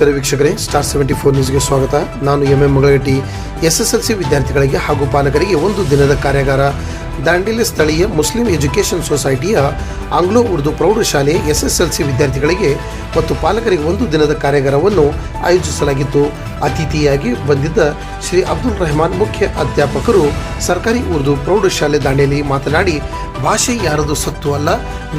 ನಮಸ್ಕಾರ ವೀಕ್ಷಕರೇ star seventy four ನ್ಯೂಸ್ಗೆ ಸ್ವಾಗತ. ನಾನು M M Magalagatti S S L C ವಿದ್ಯಾರ್ಥಿಗಳಿಗೆ ಹಾಗೂ ಪಾಲಕರಿಗೆ ಒಂದು ದಿನದ ಕಾರ್ಯಾಗಾರ. ದಾಂಡಿಲಿ ಸ್ಥಳೀಯ ಮುಸ್ಲಿಂ ಎಜುಕೇಷನ್ ಸೊಸೈಟಿಯ ಆಂಗ್ಲೋ ಉರ್ದು ಪ್ರೌಢಶಾಲೆ ಎಸ್ ಎಸ್ ಎಲ್ ಸಿ ವಿದ್ಯಾರ್ಥಿಗಳಿಗೆ ಮತ್ತು ಪಾಲಕರಿಗೆ ಒಂದು ದಿನದ ಕಾರ್ಯಾಗಾರವನ್ನು ಆಯೋಜಿಸಲಾಗಿತ್ತು. ಅತಿಥಿಯಾಗಿ ಬಂದಿದ್ದ ಶ್ರೀ ಅಬ್ದುಲ್ ರೆಹಮಾನ್ ಮುಖ್ಯ ಅಧ್ಯಾಪಕರು ಸರ್ಕಾರಿ ಉರ್ದು ಪ್ರೌಢಶಾಲೆ ದಾಂಡೇಲಿ ಮಾತನಾಡಿ, ಭಾಷೆ ಯಾರದು ಸತ್ತು ಅಲ್ಲ,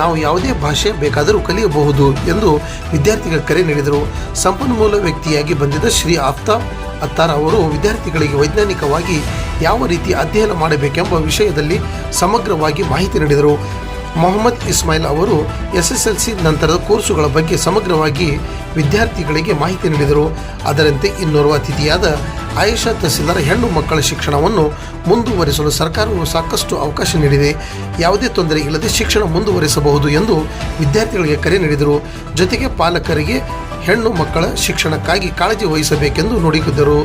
ನಾವು ಯಾವುದೇ ಭಾಷೆ ಬೇಕಾದರೂ ಕಲಿಯಬಹುದು ಎಂದು ವಿದ್ಯಾರ್ಥಿಗಳ ಕರೆ ನೀಡಿದರು. ಸಂಪನ್ಮೂಲ ವ್ಯಕ್ತಿಯಾಗಿ ಬಂದಿದ್ದ ಶ್ರೀ ಆಫ್ತಾಬ್ ಅತ್ತಾರ್ ಅವರು ವಿದ್ಯಾರ್ಥಿಗಳಿಗೆ ವೈಜ್ಞಾನಿಕವಾಗಿ ಯಾವ ರೀತಿ ಅಧ್ಯಯನ ಮಾಡಬೇಕೆಂಬ ವಿಷಯದಲ್ಲಿ ಸಮಗ್ರವಾಗಿ ಮಾಹಿತಿ ನೀಡಿದರು. ಮೊಹಮ್ಮದ್ ಇಸ್ಮಾಯಿಲ್ ಅವರು ಎಸ್ ಎಸ್ ಎಲ್ ಸಿ ನಂತರದ ಕೋರ್ಸುಗಳ ಬಗ್ಗೆ ಸಮಗ್ರವಾಗಿ ವಿದ್ಯಾರ್ಥಿಗಳಿಗೆ ಮಾಹಿತಿ ನೀಡಿದರು. ಅದರಂತೆ ಇನ್ನೋರ್ವ ಅತಿಥಿಯಾದ ಆಯಶಾ ತಹಸೀಲ್ದಾರ್ ಹೆಣ್ಣು ಮಕ್ಕಳ ಶಿಕ್ಷಣವನ್ನು ಮುಂದುವರಿಸಲು ಸರ್ಕಾರವು ಸಾಕಷ್ಟು ಅವಕಾಶ ನೀಡಿದೆ. ಯಾವುದೇ ತೊಂದರೆ ಇಲ್ಲದೆ ಶಿಕ್ಷಣ ಮುಂದುವರಿಸಬಹುದು ಎಂದು ವಿದ್ಯಾರ್ಥಿಗಳಿಗೆ ಕರೆ ನೀಡಿದರು. ಜೊತೆಗೆ ಪಾಲಕರಿಗೆ ಹೆಣ್ಣು ಮಕ್ಕಳ ಶಿಕ್ಷಣಕ್ಕಾಗಿ ಕಾಳಜಿ ವಹಿಸಬೇಕೆಂದು ನುಡಿಗಿದ್ದರು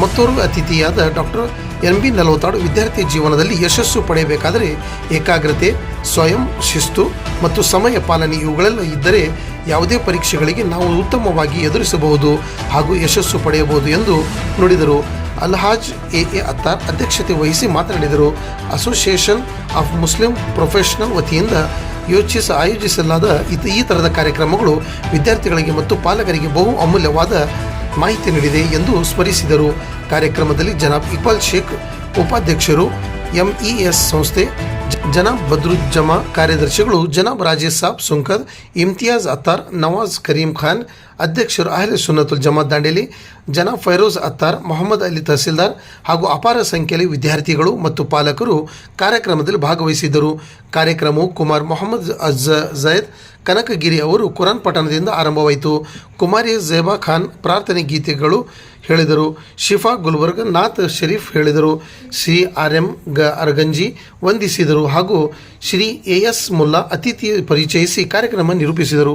ಮತ್ತೋರ್ವ ಅತಿಥಿಯಾದ ಡಾಕ್ಟರ್ ಎನ್ ಬಿ ನಲವತ್ತಾಡು ವಿದ್ಯಾರ್ಥಿ ಜೀವನದಲ್ಲಿ ಯಶಸ್ಸು ಪಡೆಯಬೇಕಾದರೆ ಏಕಾಗ್ರತೆ, ಸ್ವಯಂ ಶಿಸ್ತು ಮತ್ತು ಸಮಯ ಪಾಲನೆ ಇವುಗಳೆಲ್ಲ ಇದ್ದರೆ ಯಾವುದೇ ಪರೀಕ್ಷೆಗಳಿಗೆ ನಾವು ಉತ್ತಮವಾಗಿ ಎದುರಿಸಬಹುದು ಹಾಗೂ ಯಶಸ್ಸು ಪಡೆಯಬಹುದು ಎಂದು ನುಡಿದರು. ಅಲ್ಹಾಜ್ ಎ. ಎ. ಅತ್ತಾರ್ ಅಧ್ಯಕ್ಷತೆ ವಹಿಸಿ ಮಾತನಾಡಿದರು. ಅಸೋಸಿಯೇಷನ್ ಆಫ್ ಮುಸ್ಲಿಂ ಪ್ರೊಫೆಷನಲ್ ವತಿಯಿಂದ ಯೋಚಿಸ ಆಯೋಜಿಸಲಾದ ಈ ಥರದ ಕಾರ್ಯಕ್ರಮಗಳು ವಿದ್ಯಾರ್ಥಿಗಳಿಗೆ ಮತ್ತು ಪಾಲಕರಿಗೆ ಬಹು ಅಮೂಲ್ಯವಾದ ಮಾಹಿತಿ ನೀಡಿದೆ ಎಂದು ಸ್ಮರಿಸಿದರು. ಕಾರ್ಯಕ್ರಮದಲ್ಲಿ ಜನಾಬ್ ಇಕ್ಬಾಲ್ ಶೇಖ್, ಉಪಾಧ್ಯಕ್ಷರು ಎಂಇಎಸ್ ಸಂಸ್ಥೆ ಜನಾಬ್ ಬದ್ರುಜ್ಜಮಾ, ಕಾರ್ಯದರ್ಶಿಗಳು ಜನಾಬ್ ರಾಜೇಶ್ ಸಾಬ್ ಸುಂಕದ್ ಇಮ್ತಿಯಾಜ್ ಅತ್ತಾರ್, ನವಾಜ್ ಕರೀಂ ಖಾನ್ ಅಧ್ಯಕ್ಷರು ಅಹ್ಲೆ ಸುನ್ನತುಲ್ ಜಮಾತ್ ದಾಂಡೇಲಿ, ಜನ ಫೈರೋಜ್ ಅತ್ತಾರ್, ಮೊಹಮ್ಮದ್ ಅಲಿ ತಹಸೀಲ್ದಾರ್ ಹಾಗೂ ಅಪಾರ ಸಂಖ್ಯೆಯಲ್ಲಿ ವಿದ್ಯಾರ್ಥಿಗಳು ಮತ್ತು ಪಾಲಕರು ಕಾರ್ಯಕ್ರಮದಲ್ಲಿ ಭಾಗವಹಿಸಿದ್ದರು. ಕಾರ್ಯಕ್ರಮವು ಕುಮಾರ್ ಮೊಹಮ್ಮದ್ ಅಜ್ ಜಯದ್ ಕನಕಗಿರಿ ಅವರು ಕುರಾನ್ ಪಠಣದಿಂದ ಆರಂಭವಾಯಿತು. ಕುಮಾರಿ ಜೇಬಾ ಖಾನ್ ಪ್ರಾರ್ಥನೆ ಗೀತೆಗಳು ಹೇಳಿದರು. ಶಿಫಾ ಗುಲ್ಬರ್ಗ ನಾಥ್ ಶರೀಫ್ ಹೇಳಿದರು. ಶ್ರೀ ಆರ್ ಎಂ ಗ ಅರ್ಗಂಜಿ ವಂದಿಸಿದರು ಹಾಗೂ ಶ್ರೀ ಎ ಎಸ್ ಮುಲ್ಲಾ ಅತಿಥಿ ಪರಿಚಯಿಸಿ ಕಾರ್ಯಕ್ರಮ ನಿರೂಪಿಸಿದರು.